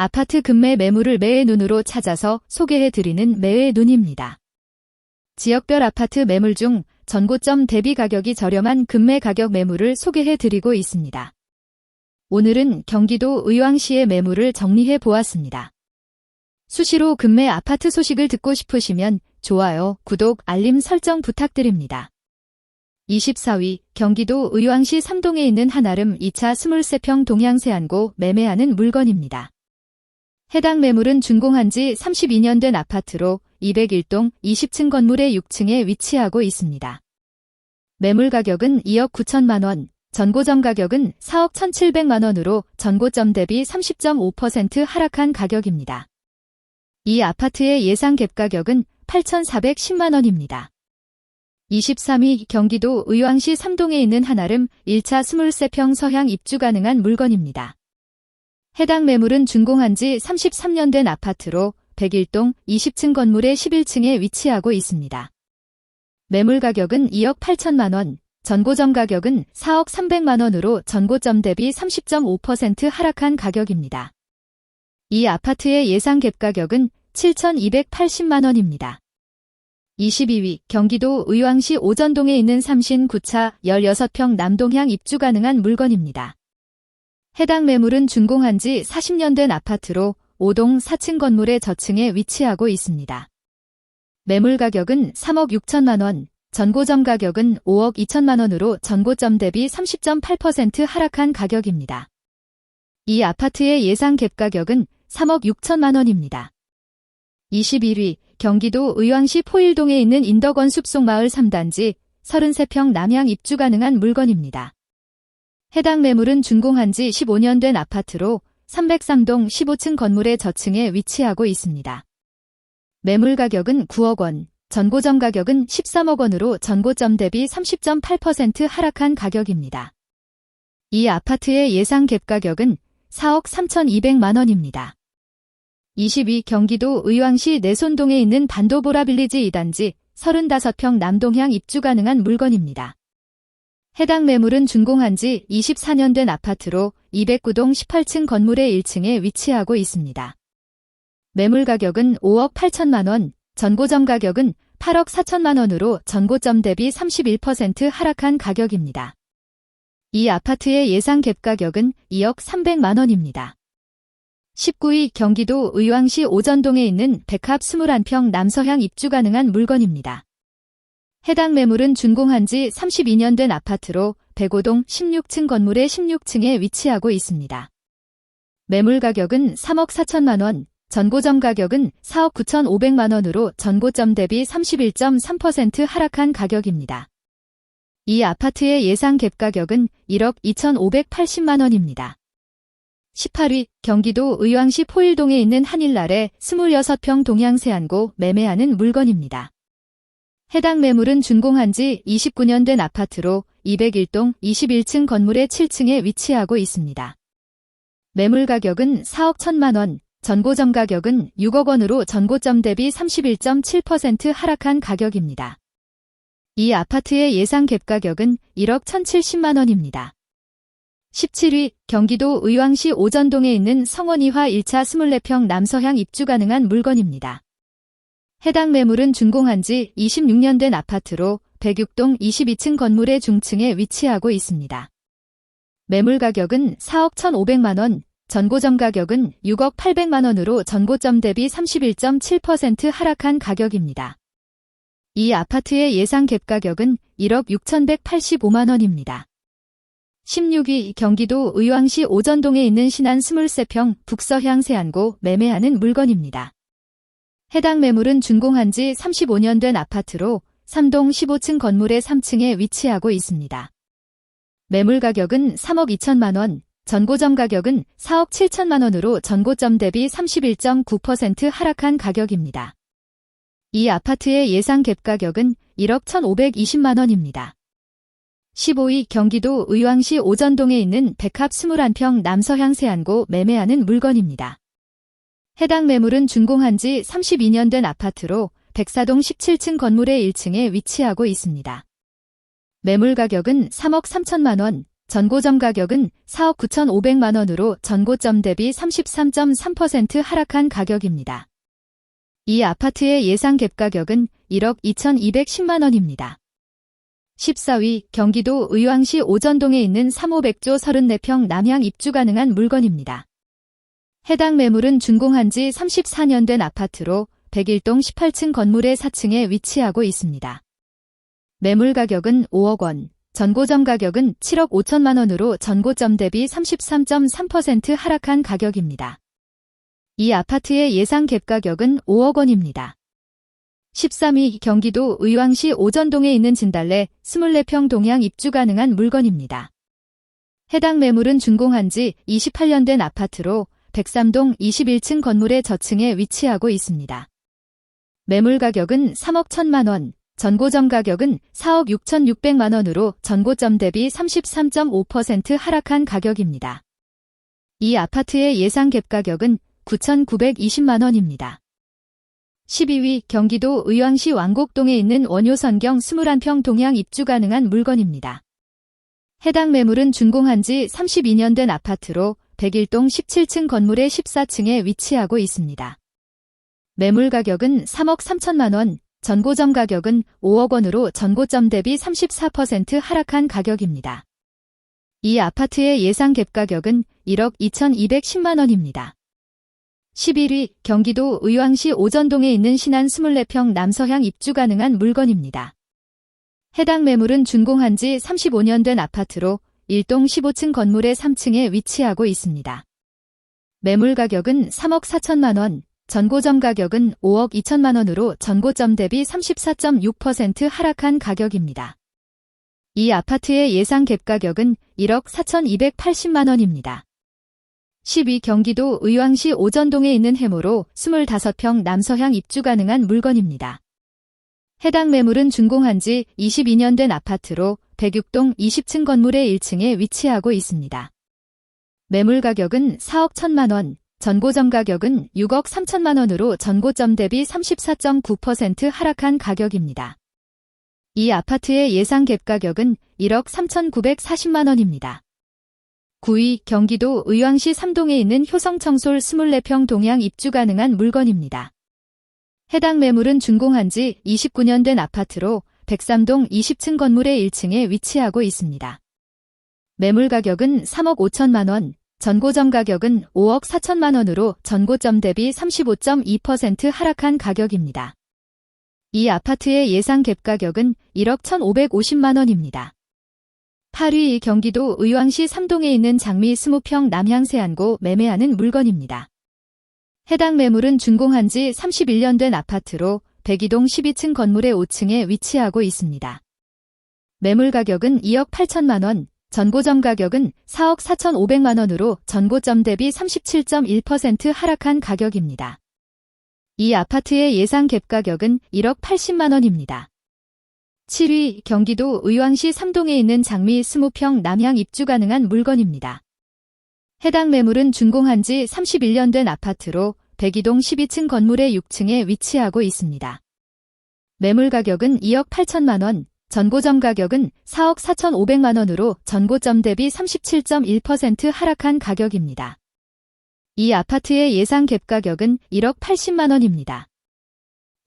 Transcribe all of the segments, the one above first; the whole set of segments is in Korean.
아파트 급매 매물을 매의 눈으로 찾아서 소개해드리는 매의 눈입니다. 지역별 아파트 매물 중 전고점 대비 가격이 저렴한 급매 가격 매물을 소개해드리고 있습니다. 오늘은 경기도 의왕시의 매물을 정리해 보았습니다. 수시로 급매 아파트 소식을 듣고 싶으시면 좋아요, 구독, 알림 설정 부탁드립니다. 24위 경기도 의왕시 삼동에 있는 한아름 2차 23평 동향세안고 매매하는 물건입니다. 해당 매물은 준공한 지 32년 된 아파트로 201동 20층 건물의 6층에 위치하고 있습니다. 매물 가격은 2억 9천만 원, 전고점 가격은 4억 1,700만 원으로 전고점 대비 30.5% 하락한 가격입니다. 이 아파트의 예상 갭 가격은 8,410만 원입니다. 23위 경기도 의왕시 삼동에 있는 한아름 1차 23평 서향 입주 가능한 물건입니다. 해당 매물은 준공한 지 33년 된 아파트로 101동 20층 건물의 11층에 위치하고 있습니다. 매물 가격은 2억 8천만 원, 전고점 가격은 4억 300만 원으로 전고점 대비 30.5% 하락한 가격입니다. 이 아파트의 예상 갭 가격은 7,280만 원입니다. 22위 경기도 의왕시 오전동에 있는 삼신 9차 16평 남동향 입주 가능한 물건입니다. 해당 매물은 준공한 지 40년 된 아파트로 5동 4층 건물의 저층에 위치하고 있습니다. 매물 가격은 3억 6천만 원, 전고점 가격은 5억 2천만 원으로 전고점 대비 30.8% 하락한 가격입니다. 이 아파트의 예상 갭 가격은 3억 6천만 원입니다. 21위 경기도 의왕시 포일동에 있는 인덕원 숲속마을 3단지 33평 남향 입주 가능한 물건입니다. 해당 매물은 준공한 지 15년 된 아파트로 303동 15층 건물의 저층에 위치하고 있습니다. 매물 가격은 9억 원, 전고점 가격은 13억 원으로 전고점 대비 30.8% 하락한 가격입니다. 이 아파트의 예상 갭 가격은 4억 3,200만 원입니다. 22 경기도 의왕시 내손동에 있는 반도보라 빌리지 2단지 35평 남동향 입주 가능한 물건입니다. 해당 매물은 준공한 지 24년 된 아파트로 209동 18층 건물의 1층에 위치하고 있습니다. 매물 가격은 5억 8천만 원, 전고점 가격은 8억 4천만 원으로 전고점 대비 31% 하락한 가격입니다. 이 아파트의 예상 갭 가격은 2억 300만 원입니다. 19위 경기도 의왕시 오전동에 있는 백합 21평 남서향 입주 가능한 물건입니다. 해당 매물은 준공한 지 32년 된 아파트로 105동 16층 건물의 16층에 위치하고 있습니다. 매물 가격은 3억 4천만 원, 전고점 가격은 4억 9천5백만 원으로 전고점 대비 31.3% 하락한 가격입니다. 이 아파트의 예상 갭 가격은 1억 2천5백팔십만 원입니다. 18위 경기도 의왕시 포일동에 있는 한일날에 26평 동향 세안고 매매하는 물건입니다. 해당 매물은 준공한 지 29년 된 아파트로 201동 21층 건물의 7층에 위치하고 있습니다. 매물 가격은 4억 1천만 원, 전고점 가격은 6억 원으로 전고점 대비 31.7% 하락한 가격입니다. 이 아파트의 예상 갭 가격은 1억 1,070만 원입니다. 17위 경기도 의왕시 오전동에 있는 성원이화 1차 24평 남서향 입주 가능한 물건입니다. 해당 매물은 준공한 지 26년 된 아파트로 106동 22층 건물의 중층에 위치하고 있습니다. 매물 가격은 4억 1,500만 원, 전고점 가격은 6억 800만 원으로 전고점 대비 31.7% 하락한 가격입니다. 이 아파트의 예상 갭 가격은 1억 6,185만 원입니다. 16위 경기도 의왕시 오전동에 있는 신안 23평 북서향 세안고 매매하는 물건입니다. 해당 매물은 준공한 지 35년 된 아파트로 3동 15층 건물의 3층에 위치하고 있습니다. 매물 가격은 3억 2천만 원, 전고점 가격은 4억 7천만 원으로 전고점 대비 31.9% 하락한 가격입니다. 이 아파트의 예상 갭 가격은 1억 1,520만 원입니다. 15위 경기도 의왕시 오전동에 있는 백합 21평 남서향 세안고 매매하는 물건입니다. 해당 매물은 준공한 지 32년 된 아파트로 백사동 17층 건물의 1층에 위치하고 있습니다. 매물 가격은 3억 3천만 원, 전고점 가격은 4억 9,500만 원으로 전고점 대비 33.3% 하락한 가격입니다. 이 아파트의 예상 갭 가격은 1억 2,210만 원입니다. 14위 경기도 의왕시 오전동에 있는 3,500조 34평 남향 입주 가능한 물건입니다. 해당 매물은 준공한 지 34년 된 아파트로 101동 18층 건물의 4층에 위치하고 있습니다. 매물 가격은 5억 원, 전고점 가격은 7억 5천만 원으로 전고점 대비 33.3% 하락한 가격입니다. 이 아파트의 예상 갭 가격은 5억 원입니다. 13위 경기도 의왕시 오전동에 있는 진달래 24평 동향 입주 가능한 물건입니다. 해당 매물은 준공한 지 28년 된 아파트로 103동 21층 건물의 저층에 위치하고 있습니다. 매물 가격은 3억 1천만 원, 전고점 가격은 4억 6천6백만 원으로 전고점 대비 33.5% 하락한 가격입니다. 이 아파트의 예상 갭 가격은 9,920만 원입니다. 12위 경기도 의왕시 왕곡동에 있는 원효선경 21평 동향 입주 가능한 물건입니다. 해당 매물은 준공한 지 32년 된 아파트로 101동 17층 건물의 14층에 위치하고 있습니다. 매물 가격은 3억 3천만 원, 전고점 가격은 5억 원으로 전고점 대비 34% 하락한 가격입니다. 이 아파트의 예상 갭 가격은 1억 2,210만 원입니다. 11위 경기도 의왕시 오전동에 있는 신안 24평 남서향 입주 가능한 물건입니다. 해당 매물은 준공한 지 35년 된 아파트로 1동 15층 건물의 3층에 위치하고 있습니다. 매물 가격은 3억 4천만 원, 전고점 가격은 5억 2천만 원으로 전고점 대비 34.6% 하락한 가격입니다. 이 아파트의 예상 갭 가격은 1억 4,280만 원입니다. 12 경기도 의왕시 오전동에 있는 해모로 25평 남서향 입주 가능한 물건입니다. 해당 매물은 준공한 지 22년 된 아파트로 106동 20층 건물의 1층에 위치하고 있습니다. 매물 가격은 4억 1천만 원, 전고점 가격은 6억 3천만 원으로 전고점 대비 34.9% 하락한 가격입니다. 이 아파트의 예상 갭 가격은 1억 3,940만 원입니다. 9위 경기도 의왕시 삼동에 있는 효성청솔 24평 동향 입주 가능한 물건입니다. 해당 매물은 준공한 지 29년 된 아파트로 103동 20층 건물의 1층에 위치하고 있습니다. 매물 가격은 3억 5천만 원, 전고점 가격은 5억 4천만 원으로 전고점 대비 35.2% 하락한 가격입니다. 이 아파트의 예상 갭 가격은 1억 1,550만 원입니다. 8위 경기도 의왕시 삼동에 있는 장미 20평 남향세안고 매매하는 물건입니다. 해당 매물은 준공한 지 31년 된 아파트로 102동 12층 건물의 5층에 위치하고 있습니다. 매물 가격은 2억 8천만 원, 전고점 가격은 4억 4천5백만 원으로 전고점 대비 37.1% 하락한 가격입니다. 이 아파트의 예상 갭 가격은 1억 80만 원입니다. 7위 경기도 의왕시 삼동에 있는 장미 20평 남향 입주 가능한 물건입니다. 해당 매물은 준공한 지 31년 된 아파트로 102동 12층 건물의 6층에 위치하고 있습니다. 매물 가격은 2억 8천만 원, 전고점 가격은 4억 4천5백만 원으로 전고점 대비 37.1% 하락한 가격입니다. 이 아파트의 예상 갭 가격은 1억 80만 원입니다.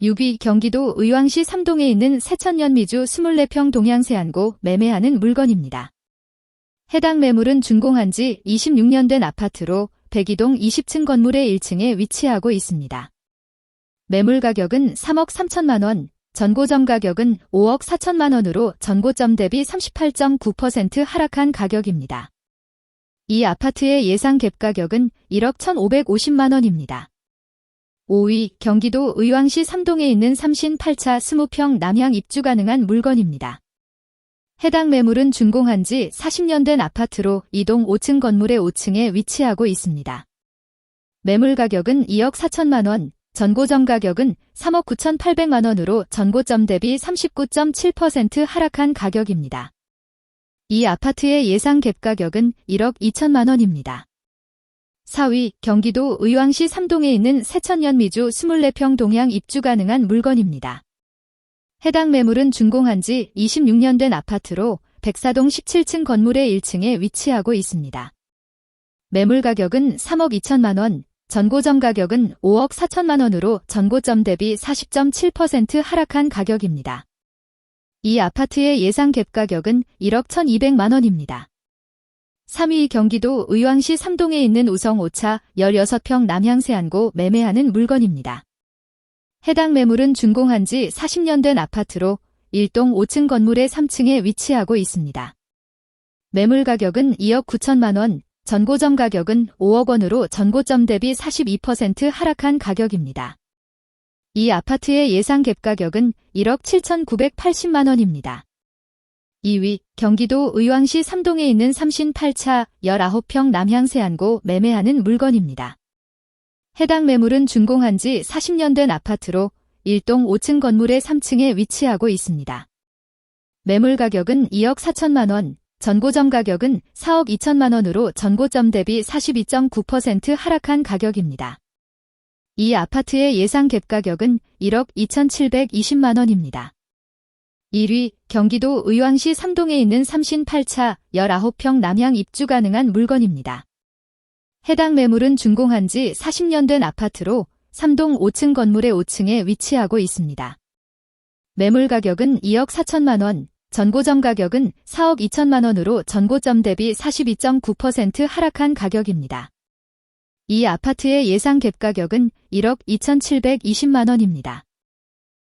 6위 경기도 의왕시 삼동에 있는 세천년 미주 24평 동양세안고 매매하는 물건입니다. 해당 매물은 준공한 지 26년 된 아파트로 102동 20층 건물의 1층에 위치하고 있습니다. 매물 가격은 3억 3천만 원, 전고점 가격은 5억 4천만 원으로 전고점 대비 38.9% 하락한 가격입니다. 이 아파트의 예상 갭 가격은 1억 1,550만 원입니다. 5위 경기도 의왕시 삼동에 있는 삼신 8차 20평 남향 입주 가능한 물건입니다. 해당 매물은 준공한 지 40년 된 아파트로 2동 5층 건물의 5층에 위치하고 있습니다. 매물 가격은 2억 4천만 원, 전고점 가격은 3억 9천8백만 원으로 전고점 대비 39.7% 하락한 가격입니다. 이 아파트의 예상 갭 가격은 1억 2천만 원입니다. 4위 경기도 의왕시 삼동에 있는 세천년 미주 24평 동향 입주 가능한 물건입니다. 해당 매물은 준공한 지 26년 된 아파트로 백사동 17층 건물의 1층에 위치하고 있습니다. 매물 가격은 3억 2천만 원, 전고점 가격은 5억 4천만 원으로 전고점 대비 40.7% 하락한 가격입니다. 이 아파트의 예상 갭 가격은 1억 1,200만 원입니다. 3위 경기도 의왕시 삼동에 있는 우성 5차 16평 남향세안고 매매하는 물건입니다. 해당 매물은 준공한 지 40년 된 아파트로 1동 5층 건물의 3층에 위치하고 있습니다. 매물 가격은 2억 9천만 원, 전고점 가격은 5억 원으로 전고점 대비 42% 하락한 가격입니다. 이 아파트의 예상 갭 가격은 1억 7,980만 원입니다. 2위 경기도 의왕시 삼동에 있는 삼신 8차 19평 남향 세안고 매매하는 물건입니다. 해당 매물은 준공한 지 40년 된 아파트로 1동 5층 건물의 3층에 위치하고 있습니다. 매물 가격은 2억 4천만 원, 전고점 가격은 4억 2천만 원으로 전고점 대비 42.9% 하락한 가격입니다. 이 아파트의 예상 갭 가격은 1억 2,720만 원입니다. 1위 경기도 의왕시 삼동에 있는 삼신 8차 19평 남향 입주 가능한 물건입니다. 해당 매물은 준공한 지 40년 된 아파트로 3동 5층 건물의 5층에 위치하고 있습니다. 매물 가격은 2억 4천만 원, 전고점 가격은 4억 2천만 원으로 전고점 대비 42.9% 하락한 가격입니다. 이 아파트의 예상 갭 가격은 1억 2,720만 원입니다.